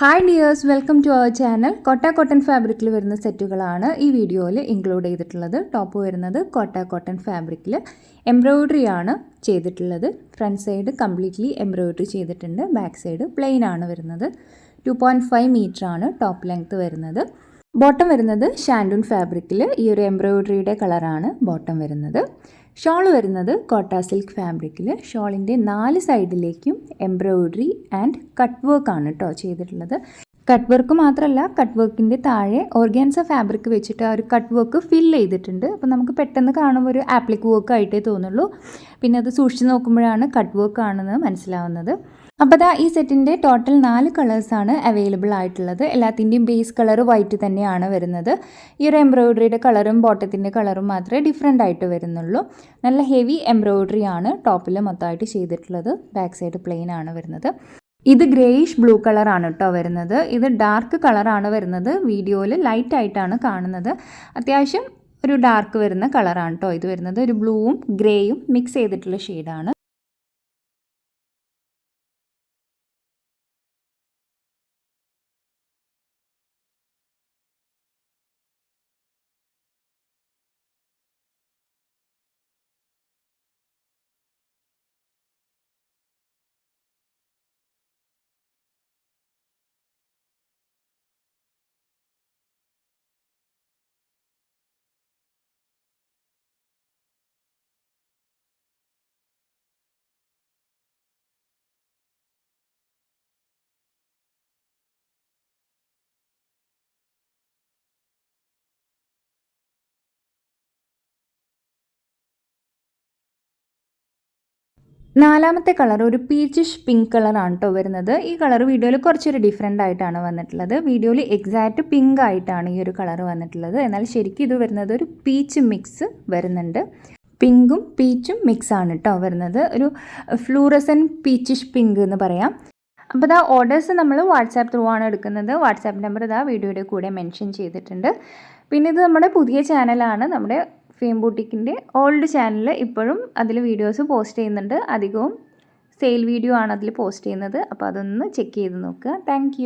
Hi dears welcome to our channel Kota cotton ഫാബ്രിക്കിൽ വരുന്ന സെറ്റുകളാണ് ഈ വീഡിയോയിൽ ഇൻക്ലൂഡ് ചെയ്തിട്ടുള്ളത്. ടോപ്പ് വരുന്നത് കോട്ട കോട്ടൺ ഫാബ്രിക്കിൽ എംബ്രോയിഡറി ആണ് ചെയ്തിട്ടുള്ളത്. ഫ്രണ്ട് സൈഡ് കംപ്ലീറ്റ്ലി എംബ്രോയിഡറി ചെയ്തിട്ടുണ്ട്. ബാക്ക് സൈഡ് പ്ലെയിൻ ആണ് വരുന്നത്. ടു പോയിന്റ് ഫൈവ് മീറ്റർ ആണ് ടോപ്പ് ലെങ്ത്ത് വരുന്നത്. ബോട്ടം വരുന്നത് ഷാൻഡൂൺ ഫാബ്രിക്കിൽ ഈ ഒരു എംബ്രോയിഡറിയുടെ കളറാണ് ബോട്ടം വരുന്നത്. ഷോൾ വരുന്നത് കോട്ട സിൽക്ക് ഫാബ്രിക്കിൽ ഷോളിന്റെ നാല് സൈഡിലേക്കും എംബ്രോയിഡറി ആൻഡ് കട്ട് വർക്ക് ആണ് കേട്ടോ ചെയ്തിട്ടുള്ളത്. കട്ട് വർക്ക് മാത്രമല്ല കട്ട് വർക്കിന്റെ താഴെ ഓർഗാൻസ ഫാബ്രിക് വെച്ചിട്ട് ആ ഒരു കട്ട് വർക്ക് ഫിൽ ചെയ്തിട്ടുണ്ട്. അപ്പോൾ നമുക്ക് പെട്ടെന്ന് കാണുമ്പോൾ ഒരു ആപ്ലിക് വർക്ക് ആയിട്ടേ തോന്നുള്ളൂ. പിന്നെ അത് സൂക്ഷിച്ച് നോക്കുമ്പോഴാണ് കട്ട് വർക്ക് ആണെന്ന് മനസ്സിലാവുന്നത്. അപ്പോൾ ദാ ഈ സെറ്റിന്റെ ടോട്ടൽ നാല് കളേഴ്സാണ് അവൈലബിൾ ആയിട്ടുള്ളത്. എല്ലാത്തിന്റെയും ബേസ് കളർ വൈറ്റ് തന്നെയാണ് വരുന്നത്. ഈ ഒരു എംബ്രോയിഡറിയുടെ കളറും ബോട്ടത്തിന്റെ കളറും മാത്രമേ ഡിഫറെന്റ് ആയിട്ട് വരുന്നുള്ളൂ. നല്ല ഹെവി എംബ്രോയിഡറി ആണ് ടോപ്പിൽ മൊത്തമായിട്ട് ചെയ്തിട്ടുള്ളത്. ബാക്ക് സൈഡ് പ്ലെയിൻ ആണ് വരുന്നത്. ഇത് ഗ്രേയിഷ് ബ്ലൂ കളറാണ് കേട്ടോ വരുന്നത്. ഇത് ഡാർക്ക് കളറാണ് വരുന്നത്. വീഡിയോയിൽ ലൈറ്റ് ആയിട്ടാണ് കാണുന്നത്. അത്യാവശ്യം ഒരു ഡാർക്ക് വരുന്ന കളറാണ് കേട്ടോ ഇത് വരുന്നത്. ഒരു ബ്ലൂവും ഗ്രേയും മിക്സ് ചെയ്തിട്ടുള്ള ഷെയ്ഡാണ് നാലാമത്തെ കളർ ഒരു പീച്ചിഷ് പിങ്ക് കളറാണ് കേട്ടോ വരുന്നത്. ഈ കളർ വീഡിയോയിൽ കുറച്ചൊരു ഡിഫറെന്റ് ആയിട്ടാണ് വന്നിട്ടുള്ളത്. വീഡിയോയിൽ എക്സാക്റ്റ് പിങ്ക് ആയിട്ടാണ് ഈ ഒരു കളർ വന്നിട്ടുള്ളത്. എന്നാൽ ശരിക്കും ഇത് വരുന്നത് ഒരു പീച്ച് മിക്സ് വരുന്നുണ്ട്. പിങ്കും പീച്ചും മിക്സ് ആണ് കേട്ടോ വരുന്നത്. ഒരു ഫ്ലൂറസൻ പീച്ചിഷ് പിങ്ക് എന്ന് പറയാം. അപ്പോൾ ഇതാ ഓർഡേഴ്സ് നമ്മൾ വാട്സാപ്പ് ത്രൂ ആണ് എടുക്കുന്നത്. വാട്സാപ്പ് നമ്പർ ഇതാ വീഡിയോയുടെ കൂടെ മെൻഷൻ ചെയ്തിട്ടുണ്ട്. പിന്നെ ഇത് നമ്മുടെ പുതിയ ചാനലാണ് നമ്മുടെ ഫെയിം ബൂട്ടിക്കിന്റെ ഓൾഡ് ചാനൽ ഇപ്പോഴും അതിൽ വീഡിയോസ് പോസ്റ്റ് ചെയ്യുന്നുണ്ട്. അധികവും സെയിൽ വീഡിയോ ആണ് അതിൽ പോസ്റ്റ് ചെയ്യുന്നത്. അപ്പോൾ അതൊന്ന് ചെക്ക് ചെയ്ത് നോക്കുക. താങ്ക്